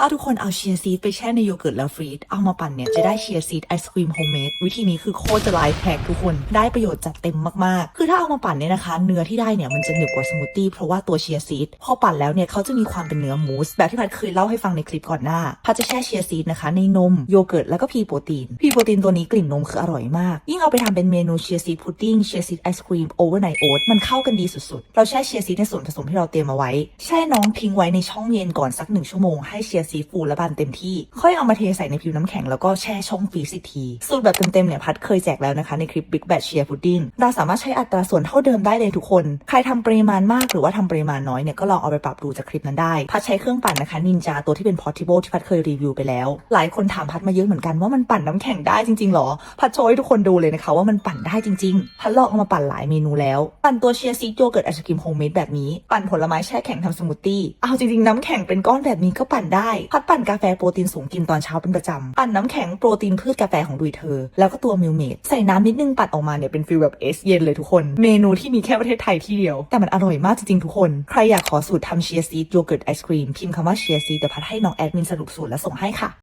ถ้าทุกคนเอาเชียร์ซีดไปแช่ในโยเกิร์ตแล้วฟรีดเอามาปั่นเนี่ยจะได้เชียร์ซีดไอศครีมโฮมเมดวิธีนี้คือโคตรจะไลฟ์แพ็กทุกคนได้ประโยชน์จัดเต็มมากๆ คือถ้าเอามาปั่นเนี่ยนะคะ เนื้อที่ได้เนี่ยมันจะหนึบกว่าสมูทตี้เพราะว่าตัวเชียร์ซีดพอปั่นแล้วเนี่ยเขาจะมีความเป็นเนื้อมูสแบบที่พัดเคยเล่าให้ฟังในคลิปก่อนหน้าพัดจะแช่เชียร์ซีดนะคะในนมโยเกิร์ตแล้วก็พีโปรตีนพีโปรตีนตัวนี้กลิ่นนมคืออร่อยมาก ยิ่งเอาไปทำเป็นเมนูเชียร์ซีดพุดดิ้งเชียร์ซีดไอศครีมโอเวอร์ไนท์โอ๊ตมันเข้ากันดีสุดๆเราแช่เชียร์ซีดในส่วนผสมที่เราเตรียมเอาไว้แช่น้องทิ้งไว้ในช่องเย็นก่อนสักหนึ่งชั่วโมงให้เชียร์ซีฟูและบานเต็มที่ ค่อยเอามาเทใส่ในผิวน้ำแข็งแล้วก็แช่ช่องฟรีซอีกที สูตรแบบเต็มๆเนี่ยพัดเคยแจกแล้วนะคะในคลิป Big Batch Share Pudding เราสามารถใช้อัตราส่วนเท่าเดิมได้เลยทุกคน ใครทำปริมาณมากหรือว่าทำปริมาณน้อยเนี่ยก็ลองเอาไปปรับดูจากคลิปนั้นได้ พัดใช้เครื่องปั่นนะคะนินจาตัวที่เป็น portable ที่พัดเคยรีวิวไปแล้ว หลายคนถามพัดมาเยอะเหมือนกันว่ามันปั่นน้ำแข็งได้จริงๆหรอ พัดโชว์ให้ทุกคนดูเลยนะคะว่ามันปั่นได้จริงๆ พัดลองเอามาปั่นหลายเมนูแล้ว ปั่นตัวเชียร์ซีโยเกิร์ตไอศกรีมโฮมเมดแบบนี้ ปั่นผลไม้แช่แข็งทำสมูทตี้ เอาจริงๆน้ำแข็งเป็นก้อนแบบนี้ก็ปั่นได้พัดปั่นกาแฟโปรตีนสูงกินตอนเช้าเป็นประจำ ปั่นน้ำแข็งโปรตีนพืชกาแฟของดุยเธอ แล้วก็ตัวมิลเมดใส่น้ำนิดนึงปั่นออกมาเนี่ยเป็นฟิลแบบเอสเย็นเลยทุกคน เมนูที่มีแค่ประเทศไทยที่เดียว แต่มันอร่อยมากจริงๆทุกคน ใครอยากขอสูตรทำเชียร์ซีดโยเกิร์ตไอศครีมพิมพ์คำว่าเชียร์ซีดเดี๋ยวพัดให้น้องแอดมินสรุปสูตรแล้วส่งให้ค่ะ